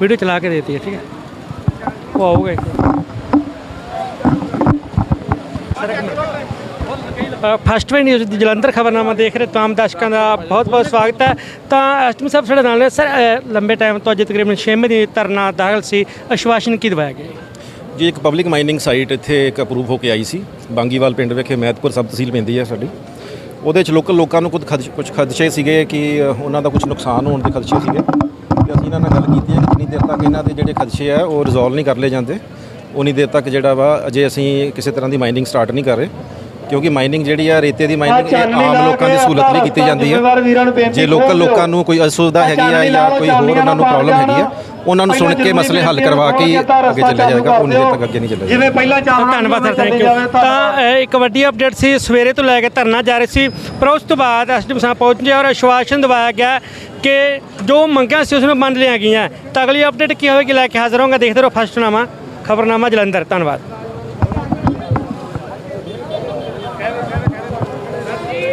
Video ਚਲਾ ਕੇ ਦੇਤੀ ਹੈ, ਠੀਕ ਹੈ। ਉਹ ਆਊਗਾ ਇੱਕ ਫਸਟ ਵੇ ਨਿਊਜ਼ ਦੀ ਜਲੰਧਰ ਖਬਰਨਾਮਾ ਦੇਖ ਰਹੇ ਤਮਾਮ ਦਰਸ਼ਕਾਂ ਦਾ ਬਹੁਤ ਬਹੁਤ ਸਵਾਗਤ ਹੈ। ਤਾਂ ਅਸ਼ਟਮੀ ਸਾਹਿਬ ਸਾਡੇ ਨਾਲ ਨੇ। ਸਰ ਲੰਬੇ ਟਾਈਮ ਤੋਂ ਅੱਜ ਤਕਰੀਬਨ 6 ਮਹੀਨੇ ਧਰਨਾ ਦਾਖਲ ਸੀ। ਅਸ਼ਵਾਸਨ ਕੀ ਦਵਾਇਆ ਗਿਆ? ਜੀ, ਇੱਕ ਪਬਲਿਕ ਮਾਈਨਿੰਗ ਸਾਈਟ ਇੱਥੇ ਇੱਕ ਅਪਰੂਵ ਹੋ ਕੇ ਆਈ ਸੀ। ਬਾਂਗੀਵਾਲ ਪਿੰਡ ਵਿਖੇ ਮਹਿਤਪੁਰ ਸਬ ਤਹਿਸੀਲ ਪੈਂਦੀ ਹੈ ਸਾਡੀ। ਉਹਦੇ ਚ ਲੋਕਲ ਲੋਕਾਂ ਨੂੰ ਕੁਝ ਖਦਸ਼, ਕੁਝ ਖਦਸ਼ੇ ਸੀਗੇ ਕਿ ਉਹਨਾਂ ਦਾ ਕੁਝ ਨੁਕਸਾਨ ਹੋਣ ਦੇ ਖਦਸ਼ੇ ਸੀਗੇ। ਤੇ ਅਸੀਂ ਇਹਨਾਂ ਨਾਲ ਗੱਲ ਕੀਤੀ ਹੈ ਦੇਰ ਤੱਕ ਇਹਨਾਂ ਦੇ ਜਿਹੜੇ ਖਦਸ਼ੇ ਆ, ਉਹ ਰਿਜ਼ੋਲਵ ਨਹੀਂ ਕਰ ਲਏ ਜਾਂਦੇ। ਉਨੀ ਦੇਰ ਤੱਕ ਜਿਹੜਾ ਵਾ, ਅਜੇ ਅਸੀਂ ਕਿਸੇ ਤਰ੍ਹਾਂ ਦੀ ਮਾਈਨਿੰਗ ਸਟਾਰਟ ਨਹੀਂ ਕਰ ਰਹੇ। ਕਿਉਂਕਿ ਮਾਈਨਿੰਗ ਜਿਹੜੀ ਆ ਰੇਤੇ ਦੀ ਮਾਈਨਿੰਗ ਇਹ ਆਮ ਲੋਕਾਂ ਦੀ ਸਹੂਲਤ ਲਈ ਕੀਤੀ ਜਾਂਦੀ ਹੈ ਜੇ ਲੋਕਲ ਲੋਕਾਂ ਨੂੰ ਕੋਈ ਅਸੁਵਿਧਾ ਹੈਗੀ ਆ ਜਾਂ ਕੋਈ ਹੋਰ ਉਹਨਾਂ ਨੂੰ ਪ੍ਰੋਬਲਮ ਹੈਗੀ ਆ ਉਹਨਾਂ ਨੂੰ ਸੁਣ ਕੇ ਮਸਲੇ ਹੱਲ ਕਰਵਾ ਕੇ ਅੱਗੇ ਚੱਲਿਆ ਜਾਏਗਾ ਉਨੀ ਦੇਰ ਤੱਕ ਅੱਗੇ ਨਹੀਂ ਚੱਲਿਆ ਜਿਵੇਂ ਪਹਿਲਾਂ ਚਾਹਣਾ ਧੰਨਵਾਦ ਸਰ ਥੈਂਕ ਯੂ। ਤਾਂ ਇੱਕ ਵੱਡੀ ਅਪਡੇਟ ਸੀ ਸਵੇਰੇ ਤੋਂ ਲੈ ਕੇ ਧਰਨਾ ਜਾਰੀ ਸੀ ਪਰ ਉਸ ਤੋਂ ਬਾਅਦ ਐਸਡੀਐਮ ਸਾਹਿਬ ਪਹੁੰਚੇ ਔਰ ਆਸ਼ਵਾਸਨ ਦਵਾਇਆ ਗਿਆ ਕਿ ਜੋ ਮੰਗਾਂ ਸੀ ਉਸ ਨੂੰ ਮੰਨ ਲਿਆ ਗਈਆਂ। ਤਾਂ ਅਗਲੀ ਅਪਡੇਟ ਕੀ ਹੋਵੇਗੀ ਲੈ ਕੇ ਹਾਜ਼ਰ ਹੋਵਾਂਗਾ ਦੇਖਦੇ ਰਹੋ ਫਸਟ ਨਾਮਾ ਖਬਰਨਾਮਾ ਜਲੰਧਰ ਧੰਨਵਾਦ।